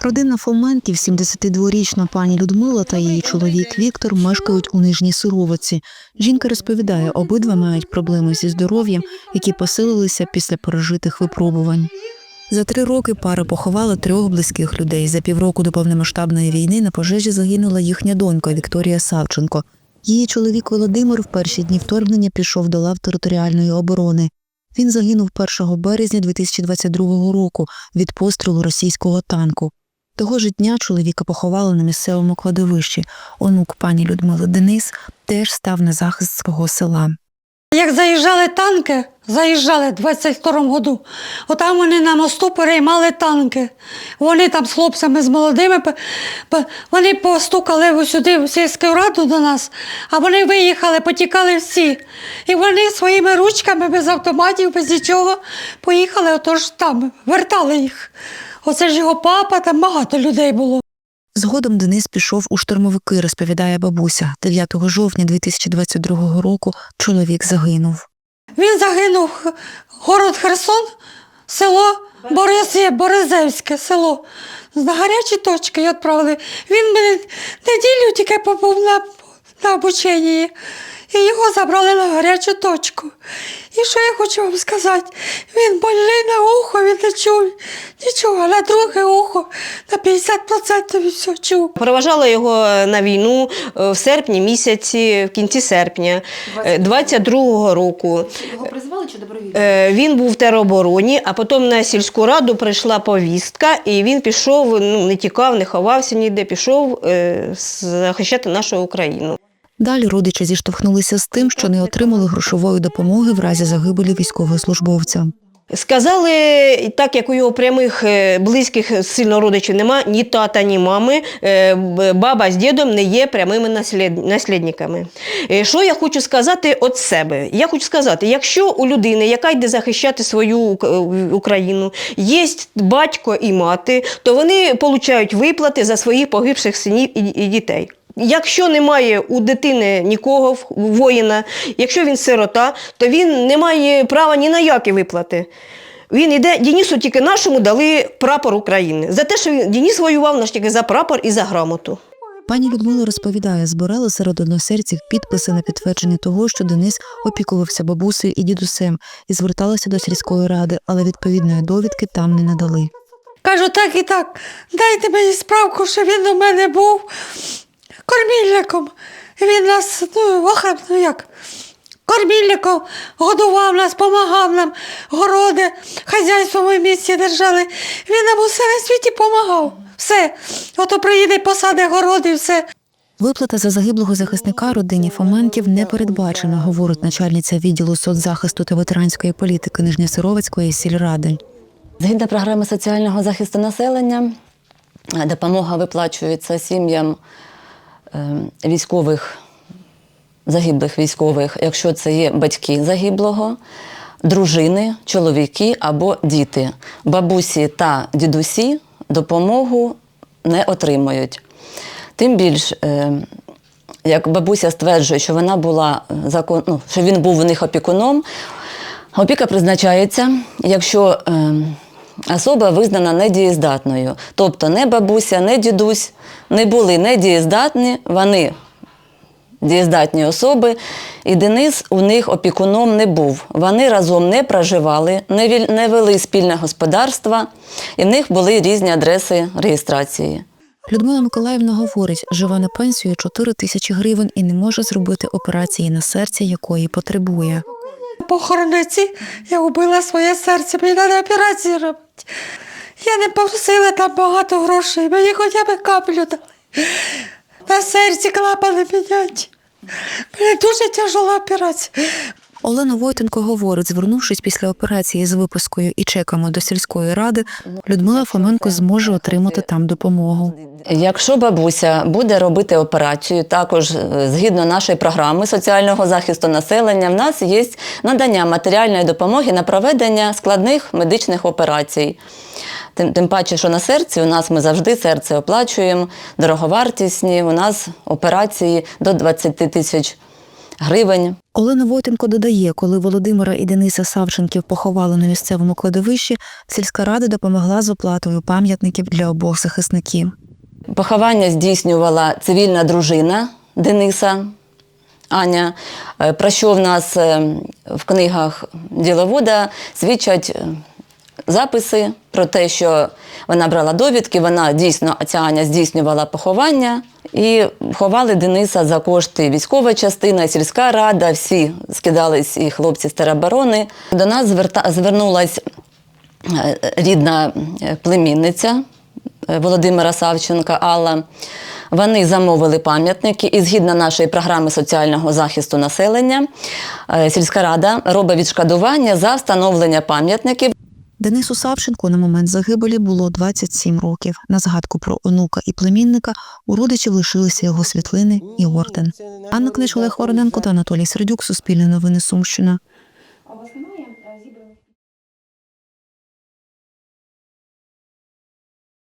Родина Фоменків, 72-річна пані Людмила та її чоловік Віктор мешкають у Нижній Суровиці. Жінка розповідає, обидва мають проблеми зі здоров'ям, які посилилися після пережитих випробувань. За три роки пара поховала трьох близьких людей. За півроку до повномасштабної війни на пожежі загинула їхня донька Вікторія Савченко. Її чоловік Володимир в перші дні вторгнення пішов до лав територіальної оборони. Він загинув 1 березня 2022 року від пострілу російського танку. Того ж дня чоловіка поховали на місцевому кладовищі. Онук пані Людмили Денис теж став на захист свого села. Як заїжджали танки, заїжджали в 22-му году, отам вони на мосту переймали танки. Вони там з хлопцями, з молодими, вони постукали сюди в сільську раду до нас, а вони виїхали, потікали всі. І вони своїми ручками без автоматів, без нічого поїхали, отож там, вертали їх. Оце ж його папа, там багато людей було. Згодом Денис пішов у штурмовики, розповідає бабуся. 9 жовтня 2022 року чоловік загинув. Він загинув город Херсон, село Борисє, Боризевське село. На гарячі точки відправили. Він мене неділю тільки побув на, на обученні. І його забрали на гарячу точку. І що я хочу вам сказати? Він больний на ухо, він не чув нічого, а на друге ухо на 50% і все чув. Проважала його на війну е, в серпні місяці, в кінці серпня 22-го року. Його призвали чи добровільно? Е, Він був в теробороні, а потім на сільську раду прийшла повістка, і він пішов, ну не тікав, не ховався ніде, пішов е, захищати нашу Україну. Далі родичі зіштовхнулися з тим, що не отримали грошової допомоги в разі загибелі військовослужбовця. Сказали, так як у його прямих е, близьких сильно родичів нема, ні тата, ні мами, е, баба з дідом не є прямими наслід- наслідниками. Е, Що я хочу сказати від себе? Я хочу сказати, якщо у людини, яка йде захищати свою Україну, є батько і мати, то вони отримують виплати за своїх погибших синів і дітей. Якщо немає у дитини нікого в- воїна, якщо він сирота, то він не має права ні на які виплати. Він іде, Денису тільки нашому дали прапор України. За те, що він Деніс воював наш тільки за прапор і за грамоту. Пані Людмила розповідає, збирали серед односельців підписи на підтвердження того, що Денис опікувався бабусею і дідусем і зверталася до сільської ради, але відповідної довідки там не надали. Кажу, так і так. Дайте мені справку, що він у мене був кормільником. Він нас, ну, охрам, ну як, кормільником годував нас, допомагав нам, городи, хазяйство в місті держали. Він нам усе на світі допомагав. Все. Ото приїде, посади городи, все. Виплата за загиблого захисника родині Фоменків не передбачена, говорить начальниця відділу соцзахисту та ветеранської політики Нижньосировицької сільради. Згідно програми соціального захисту населення, допомога виплачується сім'ям військових, загиблих військових, якщо це є батьки загиблого, дружини, чоловіки або діти. Бабусі та дідусі допомогу не отримують. Тим більш, е, як бабуся стверджує, що вона була закон, ну, що він був у них опікуном, опіка призначається, якщо е, особа визнана недієздатною. Тобто не бабуся, не дідусь не були недієздатні, вони дієздатні особи, і Денис у них опікуном не був. Вони разом не проживали, не вели спільне господарство, і в них були різні адреси реєстрації. Людмила Миколаївна говорить, живе на пенсію 4 тисячі гривень і не може зробити операції на серці, якої потребує. Похорониці я убила своє серце, мені треба операцію робити. Я не попросила там багато грошей, мені хоча б каплю дали. На серці клапани міняти. Мені дуже тяжела операція. Олена Войтенко говорить, звернувшись після операції з випискою і чеками до сільської ради, Людмила Фоменко зможе отримати там допомогу. Якщо бабуся буде робити операцію, також е, згідно нашої програми соціального захисту населення, в нас є надання матеріальної допомоги на проведення складних медичних операцій. Тим, тим паче, що на серці у нас ми завжди серце оплачуємо, дороговартісні. У нас операції до 20 тисяч гривень. Олена Войтенко додає, коли Володимира і Дениса Савченків поховали на місцевому кладовищі, сільська рада допомогла з оплатою пам'ятників для обох захисників. Поховання здійснювала цивільна дружина Дениса Аня, е, про що в нас е, в книгах діловода свідчать е, записи про те, що вона брала довідки, вона дійсно, ця Аня здійснювала поховання. І ховали Дениса за кошти військова частина, сільська рада, всі скидались і хлопці з тероборони. До нас зверта, звернулась е, рідна е, племінниця е, Володимира Савченка Алла. Вони замовили пам'ятники, і згідно нашої програми соціального захисту населення, сільська рада робить відшкодування за встановлення пам'ятників. Денису Савченку на момент загибелі було 27 років. На згадку про онука і племінника у родичів лишилися його світлини і орден. Анна Книч, Олег Вороненко та Анатолій Сердюк. Суспільне новини Сумщина.